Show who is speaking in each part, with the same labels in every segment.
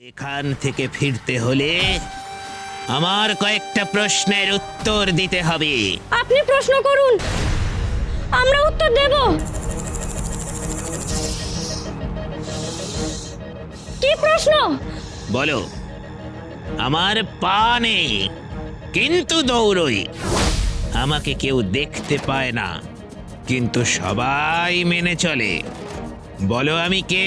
Speaker 1: এখান থেকে ফিরতে হলে আমার কয়েকটা প্রশ্নের উত্তর দিতে হবে।
Speaker 2: আপনি প্রশ্ন করুন। আমরা উত্তর দেব। কি প্রশ্ন?
Speaker 1: বলো আমার পা নেই কিন্তু দৌড়ই। আমাকে কেউ দেখতে পায় না কিন্তু সবাই মেনে চলে। বলো আমি কে?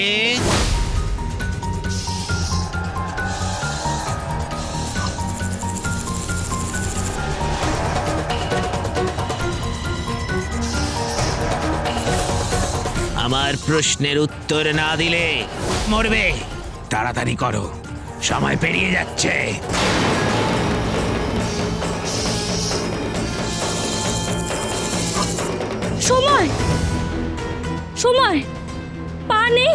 Speaker 1: আমার প্রশ্নের উত্তর না দিলে মরবে। তাড়াতাড়ি করো, সময় পেরিয়ে যাচ্ছে।
Speaker 2: সময়! সময়! পা নেই,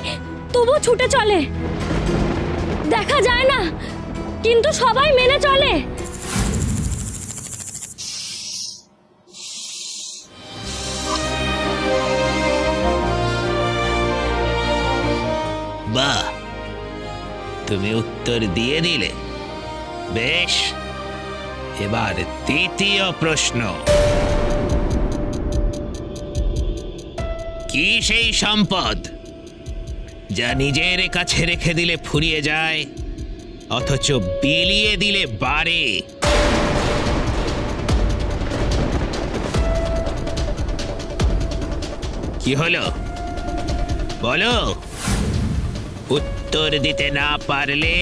Speaker 2: তবু ছুটে চলে। দেখা যায় না, কিন্তু সবাই মেনে চলে।
Speaker 1: বাহ তুমি উত্তর দিয়ে দিলে। বেশ, এবার তৃতীয় প্রশ্ন। কি সেই সম্পদ যা নিজের কাছে রেখে দিলে ফুরিয়ে যায়, অথচ বিলিয়ে দিলে বাড়ে? কি হলো? বলো। উত্তর দিতে না পারলে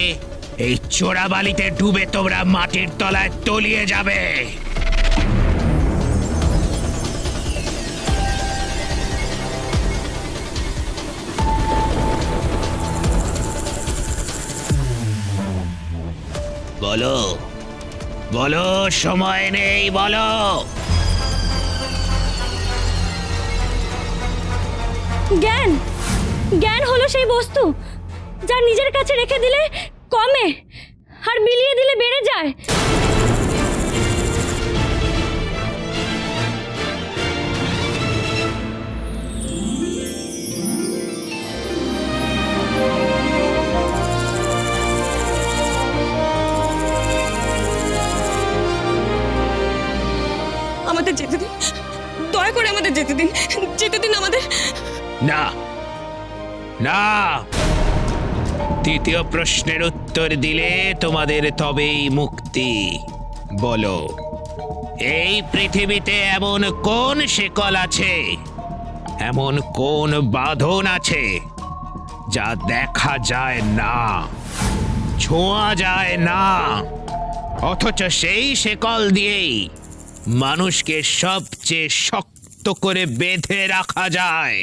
Speaker 1: এই চোরাবালিতে ডুবে তোমরা মাটির তলায় তলিয়ে যাবে। বলো বলো, সময় নেই, বলো।
Speaker 2: জ্ঞান জ্ঞান হলো সেই বস্তু। যা নিজের কাছে রেখে দিলে কমে আর মিলিয়ে দিলে বেড়ে যায়।
Speaker 3: আমাদের যেতে দিন। দয়া করে আমাদের যেতে দিন। যেতে দিন আমাদের।
Speaker 1: না। না। তৃতীয় প্রশ্নের উত্তর দিলে তোমাদের তবেই মুক্তি। বলো, এই পৃথিবীতে এমন কোন শেকল আছে? এমন কোন বাঁধন আছে যা দেখা যায় না, ছোঁয়া যায় না? অথচ সেই শেকল দিয়েই মানুষকে সবচেয়ে শক্ত করে বেঁধে রাখা যায়।